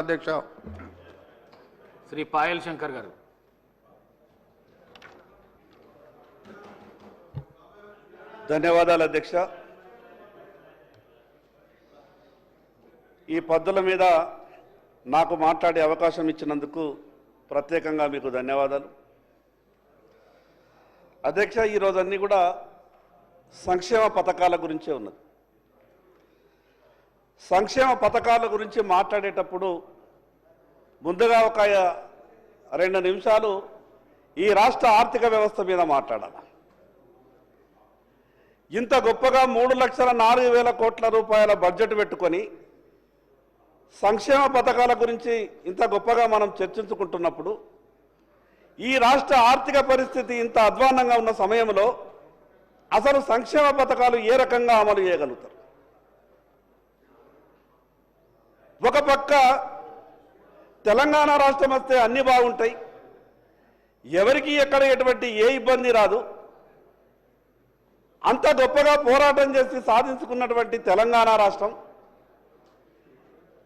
అధ్యక్ష. శ్రీ పాయల్ శంకర్ గారు. ధన్యవాదాలు అధ్యక్ష. ఈ పద్ధతుల మీద నాకు మాట్లాడే అవకాశం ఇచ్చినందుకు ప్రత్యేకంగా మీకు ధన్యవాదాలు. అధ్యక్ష ఈరోజు అన్నీ కూడా సంక్షేమ పథకాల గురించే ఉన్నది. సంక్షేమ పథకాల గురించి మాట్లాడేటప్పుడు ముందుగా ఒక రెండు నిమిషాలు ఈ రాష్ట్ర ఆర్థిక వ్యవస్థ మీద మాట్లాడాలి. ఇంత గొప్పగా మూడు లక్షల నాలుగు వేల కోట్ల రూపాయల బడ్జెట్ పెట్టుకొని సంక్షేమ పథకాల గురించి ఇంత గొప్పగా మనం చర్చించుకుంటున్నప్పుడు ఈ రాష్ట్ర ఆర్థిక పరిస్థితి ఇంత అధ్వాన్నంగా ఉన్న సమయంలో అసలు సంక్షేమ పథకాలు ఏ రకంగా అమలు చేయగలుగుతారు ఒక పక్క తెలంగాణ రాష్ట్రం వస్తే అన్నీ బాగుంటాయి. ఎవరికి ఎక్కడ ఎటువంటి ఏ ఇబ్బంది రాదు. అంత గొప్పగా పోరాటం చేసి సాధించుకున్నటువంటి తెలంగాణ రాష్ట్రం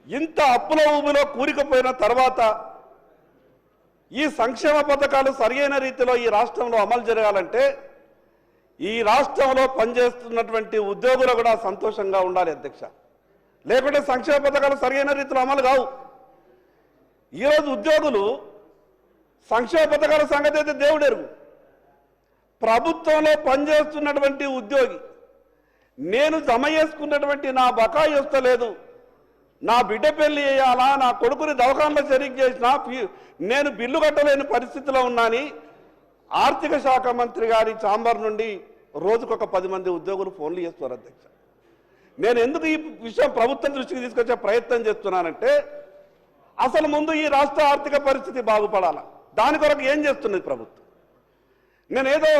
ఇంత అప్పుల ఊబిలో కూరికపోయిన తర్వాత ఈ సంక్షేమ పథకాలు సరియైన రీతిలో ఈ రాష్ట్రంలో అమలు జరగాలంటే ఈ రాష్ట్రంలో పనిచేస్తున్నటువంటి ఉద్యోగులు కూడా సంతోషంగా ఉండాలి అధ్యక్ష. లేకుంటే సంక్షేమ పథకాలు సరియైన రీతిలో అమలు కావు. ఈరోజు ఉద్యోగులు సంక్షేమ పథకాల సంగతి అయితే దేవుడెరుగు ప్రభుత్వంలో పనిచేస్తున్నటువంటి ఉద్యోగి నేను జమ చేసుకున్నటువంటి నా బకాయి వస్తలేదు నా బిడ్డ పెళ్ళి చేయాలా నా కొడుకుని దవాఖానలో సరిగ్గా చేసినా నేను బిల్లు కట్టలేని పరిస్థితిలో ఉన్నాని ఆర్థిక శాఖ మంత్రి గారి చాంబర్ నుండి రోజుకొక పది మంది ఉద్యోగులు ఫోన్లు చేస్తున్నారు అధ్యక్ష. నేను ఎందుకు ఈ విషయం ప్రభుత్వం దృష్టికి తీసుకొచ్చే ప్రయత్నం చేస్తున్నానంటే అసలు ముందు ఈ రాష్ట్ర ఆర్థిక పరిస్థితి బాగుపడాల? దాని కొరకు ఏం చేస్తున్నది ప్రభుత్వం? నేనేదో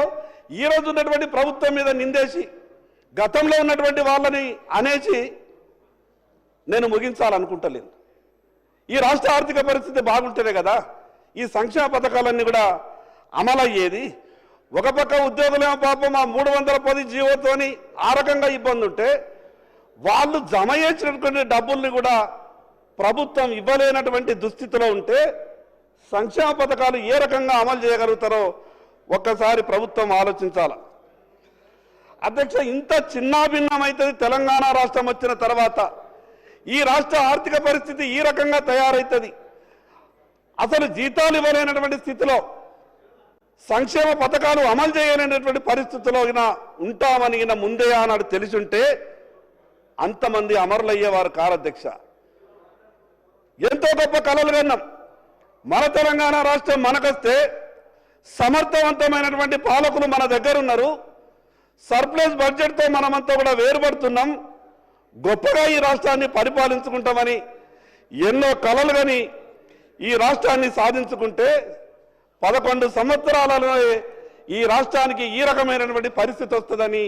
ఈ రోజు ఉన్నటువంటి ప్రభుత్వం మీద నిందేసి గతంలో ఉన్నటువంటి వాళ్ళని అనేసి నేను ముగించాలనుకుంటలేను ఈ రాష్ట్ర ఆర్థిక పరిస్థితి బాగుంటేనే కదా ఈ సంక్షేమ పథకాలన్నీ కూడా అమలయ్యేది. ఒక పక్క ఉద్యోగులేమో పాపం ఆ మూడు వందల పది జీవోతోని ఆ రకంగా ఇబ్బంది ఉంటే వాళ్ళు జమ చేసినటువంటి డబ్బుల్ని కూడా ప్రభుత్వం ఇవ్వలేనటువంటి దుస్థితిలో ఉంటే సంక్షేమ పథకాలు ఏ రకంగా అమలు చేయగలుగుతారో ఒక్కసారి ప్రభుత్వం ఆలోచించాల. అధ్యక్ష ఇంత చిన్నాభిన్నమైతుంది తెలంగాణ రాష్ట్రం వచ్చిన తర్వాత ఈ రాష్ట్ర ఆర్థిక పరిస్థితి ఈ రకంగా తయారవుతుంది అసలు జీతాలు ఇవ్వలేనటువంటి స్థితిలో సంక్షేమ పథకాలు అమలు చేయలేనటువంటి పరిస్థితిలో ఈయన ఉంటామని ఈయన ముందే ఆనాడు తెలిసి ఉంటే అంతమంది అమరులయ్యేవారు కారధ్యక్ష. ఎంతో గొప్ప కళలు కన్నాం మన తెలంగాణ రాష్ట్రం మనకొస్తే సమర్థవంతమైనటువంటి పాలకులు మన దగ్గర ఉన్నారు సర్ప్లస్ బడ్జెట్తో మనమంతా కూడా వేరుపడుతున్నాం. గొప్పగా ఈ రాష్ట్రాన్ని పరిపాలించుకుంటామని ఎన్నో కళలు కానీ ఈ రాష్ట్రాన్ని సాధించుకుంటే పదకొండు సంవత్సరాలలో ఈ రాష్ట్రానికి ఈ రకమైనటువంటి పరిస్థితి వస్తుందని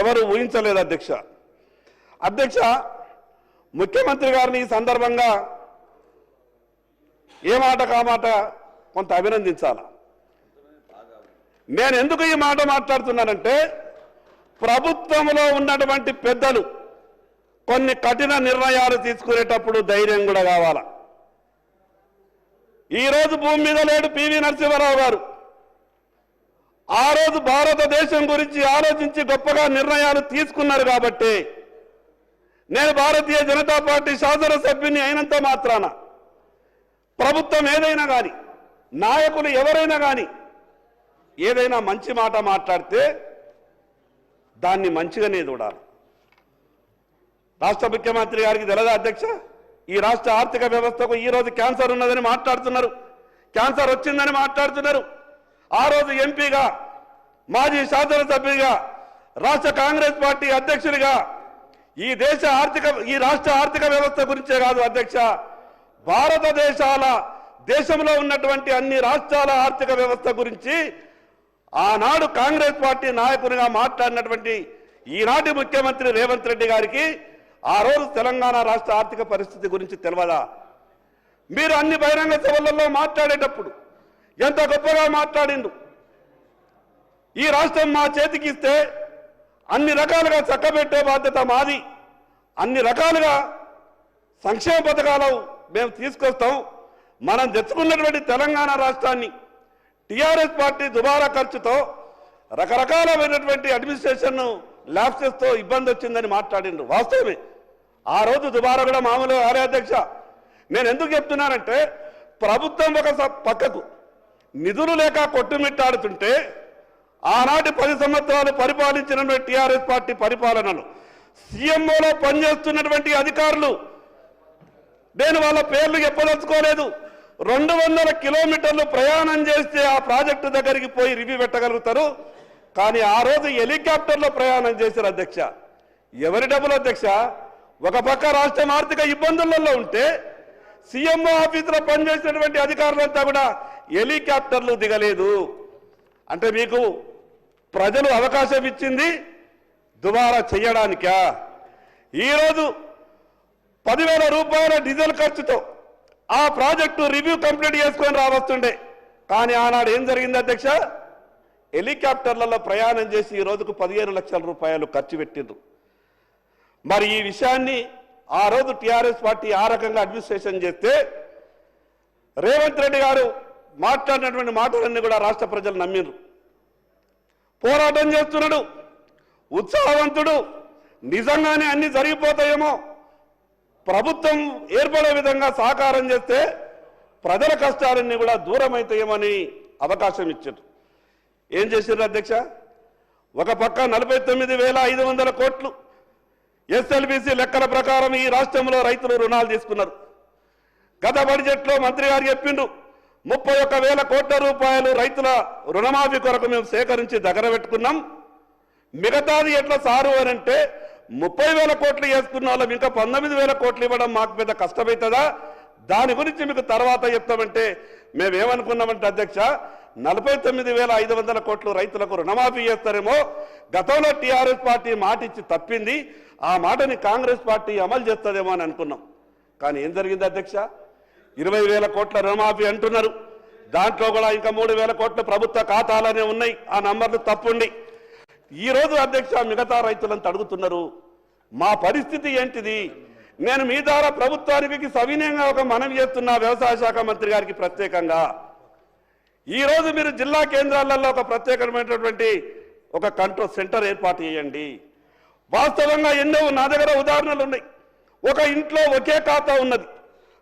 ఎవరు ఊహించలేదు అధ్యక్ష. అధ్యక్ష ముఖ్యమంత్రి గారిని ఈ సందర్భంగా ఏ మాట కామాట కొంత అభినందించాల? నేను ఎందుకు ఈ మాట మాట్లాడుతున్నానంటే ప్రభుత్వంలో ఉన్నటువంటి పెద్దలు కొన్ని కఠిన నిర్ణయాలు తీసుకునేటప్పుడు ధైర్యం కూడా కావాల? ఈరోజు భూమి మీద లేడు పివి నరసింహారావు గారు. ఆ రోజు భారతదేశం గురించి ఆలోచించి గొప్పగా నిర్ణయాలు తీసుకున్నారు కాబట్టి నేను భారతీయ జనతా పార్టీ శాసనసభ్యుని అయినంత మాత్రాన ప్రభుత్వం ఏదైనా కానీ నాయకులు ఎవరైనా కానీ ఏదైనా మంచి మాట మాట్లాడితే దాన్ని మంచిగానే చూడాలి. రాష్ట్ర ముఖ్యమంత్రి గారికి తెలదా అధ్యక్ష? ఈ రాష్ట్ర ఆర్థిక వ్యవస్థకు ఈ రోజు క్యాన్సర్ ఉన్నదని మాట్లాడుతున్నారు. క్యాన్సర్ వచ్చిందని మాట్లాడుతున్నారు. ఆ రోజు ఎంపీగా మాజీ శాసనసభ్యుగా రాష్ట్ర కాంగ్రెస్ పార్టీ అధ్యక్షుడిగా ఈ దేశ ఆర్థిక ఈ రాష్ట్ర ఆర్థిక వ్యవస్థ గురించే కాదు అధ్యక్ష. భారతదేశాల దేశంలో ఉన్నటువంటి అన్ని రాష్ట్రాల ఆర్థిక వ్యవస్థ గురించి ఆనాడు కాంగ్రెస్ పార్టీ నాయకునిగా మాట్లాడినటువంటి ఈనాటి ముఖ్యమంత్రి రేవంత్ రెడ్డి గారికి ఆ రోజు తెలంగాణ రాష్ట్ర ఆర్థిక పరిస్థితి గురించి తెలియదా మీరు అన్ని బహిరంగ సభలలో మాట్లాడేటప్పుడు ఎంత గొప్పగా మాట్లాడిండు? ఈ రాష్ట్రం మా చేతికి ఇస్తే అన్ని రకాలుగా చక్కబెట్టే బాధ్యత మాది. అన్ని రకాలుగా సంక్షేమ పథకాలు మేము తీసుకొస్తాం. మనం తెచ్చుకున్నటువంటి తెలంగాణ రాష్ట్రాన్ని టీఆర్ఎస్ పార్టీ దుబారా ఖర్చుతో రకరకాలమైనటువంటి అడ్మినిస్ట్రేషన్ను ల్యాప్సెస్తో ఇబ్బంది వచ్చిందని మాట్లాడిండ్రు. వాస్తవమే. ఆ రోజు దుబారా కూడా మామూలు కార్యాధ్యక్ష అధ్యక్ష. నేను ఎందుకు చెప్తున్నానంటే ప్రభుత్వం ఒక పక్కకు నిధులు లేక కొట్టుమిట్టాడుతుంటే ఆనాటి పది సంవత్సరాలు పరిపాలించినటువంటి టీఆర్ఎస్ పార్టీ పరిపాలనలు. సీఎంఓలో పనిచేస్తున్నటువంటి అధికారులు నేను వాళ్ళ పేర్లు చెప్పదలుచుకోలేదు. రెండు వందల కిలోమీటర్లు ప్రయాణం చేస్తే ఆ ప్రాజెక్టు దగ్గరికి పోయి రివ్యూ పెట్టగలుగుతారు. కానీ ఆ రోజు హెలికాప్టర్లో ప్రయాణం చేశారు అధ్యక్ష. ఎవరి డబ్బులు అధ్యక్ష? ఒక పక్క రాష్ట్రం ఆర్థిక ఇబ్బందులలో ఉంటే సీఎంఓ ఆఫీసులో పనిచేసినటువంటి అధికారులంతా కూడా హెలికాప్టర్లు దిగలేదు. అంటే మీకు ప్రజలు అవకాశం ఇచ్చింది దుబారా చేయడానికా ఈరోజు పదివేల రూపాయల డీజిల్ ఖర్చుతో ఆ ప్రాజెక్టు రివ్యూ కంప్లీట్ చేసుకొని రావస్తుండే. కానీ ఆనాడు ఏం జరిగింది అధ్యక్ష? హెలికాప్టర్లలో ప్రయాణం చేసి ఈ రోజుకు పదిహేను లక్షల రూపాయలు ఖర్చు పెట్టిండ్రు. మరి ఈ విషయాన్ని ఆ రోజు టీఆర్ఎస్ పార్టీ ఆ రకంగా అడ్మినిస్ట్రేషన్ చేస్తే రేవంత్ రెడ్డి గారు మాట్లాడినటువంటి మాటలన్నీ కూడా రాష్ట్ర ప్రజలు నమ్మిండ్రు. పోరాటం చేస్తున్నాడు. ఉత్సాహవంతుడు. నిజంగానే అన్ని జరిగిపోతాయేమో. ప్రభుత్వం ఏర్పడే విధంగా సహకారం చేస్తే ప్రజల కష్టాలన్నీ కూడా దూరమవుతాయేమని అవకాశం ఇచ్చారు. ఏం చేశారు అధ్యక్ష? ఒక పక్క నలభై తొమ్మిది వేల ఐదు వందల కోట్లు ఎస్ఎల్బిసి లెక్కల ప్రకారం ఈ రాష్ట్రంలో రైతులు రుణాలు తీసుకున్నారు. గత బడ్జెట్లో మంత్రి గారు చెప్పిండు ముప్పై ఒక్క వేల కోట్ల రూపాయలు రైతుల రుణమాఫీ కొరకు మేము సేకరించి దగ్గర పెట్టుకున్నాం. మిగతాది ఎట్లా సారు అని అంటే ముప్పై వేల కోట్లు వేసుకున్న వాళ్ళం ఇంకా పంతొమ్మిది వేల కోట్లు ఇవ్వడం మాకు పెద్ద కష్టమవుతుందా దాని గురించి మీకు తర్వాత చెప్తామంటే మేమేమనుకున్నామంటే అధ్యక్ష నలభై తొమ్మిది వేల ఐదు వందల కోట్లు రైతులకు రుణమాఫీ చేస్తారేమో. గతంలో టీఆర్ఎస్ పార్టీ మాట ఇచ్చి తప్పింది ఆ మాటని కాంగ్రెస్ పార్టీ అమలు చేస్తుందేమో అని అనుకున్నాం. కానీ ఏం జరిగింది అధ్యక్ష? ఇరవై వేల కోట్ల రుణమాఫీ అంటున్నారు. దాంట్లో కూడా ఇంకా మూడు వేల కోట్ల ప్రభుత్వ ఖాతాలనే ఉన్నాయి. ఆ నంబర్లు తప్పుండి. ఈ రోజు అధ్యక్ష మిగతా రైతులంతా అడుగుతున్నారు మా పరిస్థితి ఏంటిది? నేను మీ ద్వారా ప్రభుత్వానికి సవినయంగా ఒక మనవి చేస్తున్నా వ్యవసాయ శాఖ మంత్రి గారికి ప్రత్యేకంగా. ఈరోజు మీరు జిల్లా కేంద్రాలలో ఒక ప్రత్యేకమైనటువంటి ఒక కంట్రోల్ సెంటర్ ఏర్పాటు చేయండి. వాస్తవంగా ఎన్నో నా దగ్గర ఉదాహరణలు ఉన్నాయి. ఒక ఇంట్లో ఒకే ఖాతా ఉన్నది.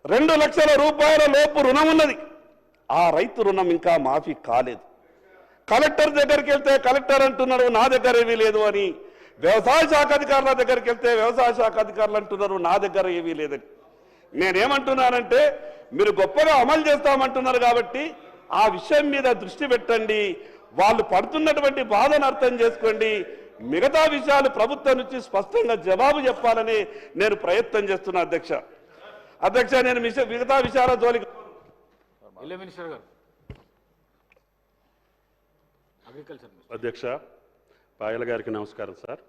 రెండు లక్షల రూపాయల లోపు రుణం ఉన్నది. ఆ రైతు రుణం ఇంకా మాఫీ కాలేదు. కలెక్టర్ దగ్గరికి వెళ్తే కలెక్టర్ అంటున్నారు నా దగ్గర ఏమీ లేదు అని. వ్యవసాయ శాఖ అధికారుల దగ్గరికి వెళ్తే వ్యవసాయ శాఖ అధికారులు అంటున్నారు నా దగ్గర ఏమీ లేదని. నేనేమంటున్నానంటే మీరు గొప్పగా అమలు చేస్తామంటున్నారు కాబట్టి ఆ విషయం మీద దృష్టి పెట్టండి. వాళ్ళు పడుతున్నటువంటి బాధను అర్థం చేసుకోండి. మిగతా విషయాలు ప్రభుత్వం నుంచి స్పష్టంగా జవాబు చెప్పాలని నేను ప్రయత్నం చేస్తున్నా అధ్యక్ష. అధ్యక్ష నేను మిగతా విషయాల జోలికి ఇల్లే మినిస్టర్ గారు. Agriculture minister. అధ్యక్ష పాయల గారికి నమస్కారం సార్.